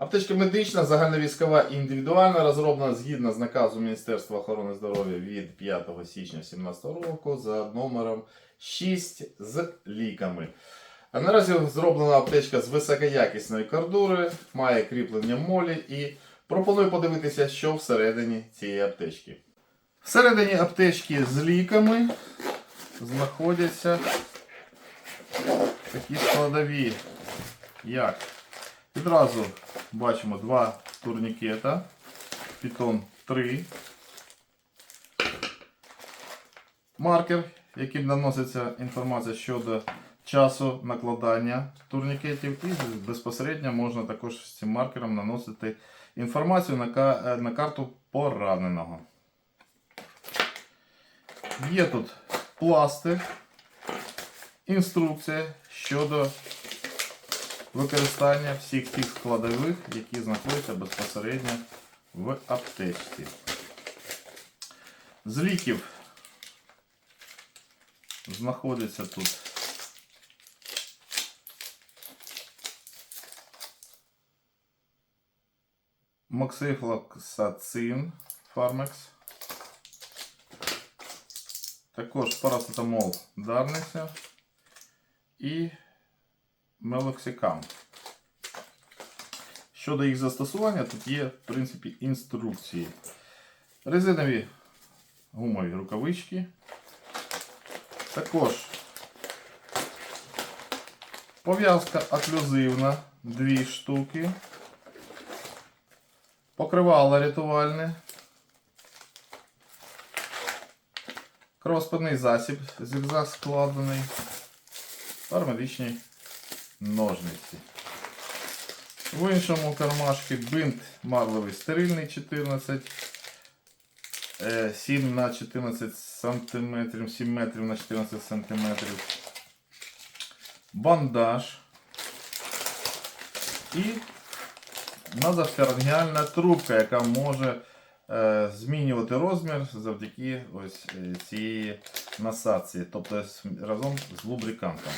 Аптечка медична, загальновійськова і індивідуальна, розроблена згідно з наказу Міністерства охорони здоров'я від 5 січня 2017 року за номером 6 з ліками. А наразі зроблена аптечка з високоякісної кордури, має кріплення молі і пропоную подивитися, що всередині цієї аптечки. Всередині аптечки з ліками знаходяться такі складові, як відразу бачимо два турнікета, Python 3, маркер, яким наноситься інформація щодо часу накладання турнікетів, і безпосередньо можна також з цим маркером наносити інформацію на, е, карту пораненого. Є тут пластир, інструкція щодо використання всіх тих складових, які знаходяться безпосередньо в аптечці. З ліків знаходиться тут моксифлоксацин Фармекс. Також парацетамол Дарниця і мелоксикам. Щодо їх застосування, тут є, в принципі, інструкції. Резинові гумові рукавички. Також пов'язка оклюзивна, дві штуки. Покривало рятувальне. Кровоспинний засіб, зігзаг складений. Парамедичні ножниці. В іншому кармашці бинт марлевий стерильний 14, е, 7 на 14 см, 7 метрів на 14 см. Бандаж. І назоферніальна трубка, яка може е, змінювати розмір завдяки ось е, цієї насадці, тобто разом з лубрикантом.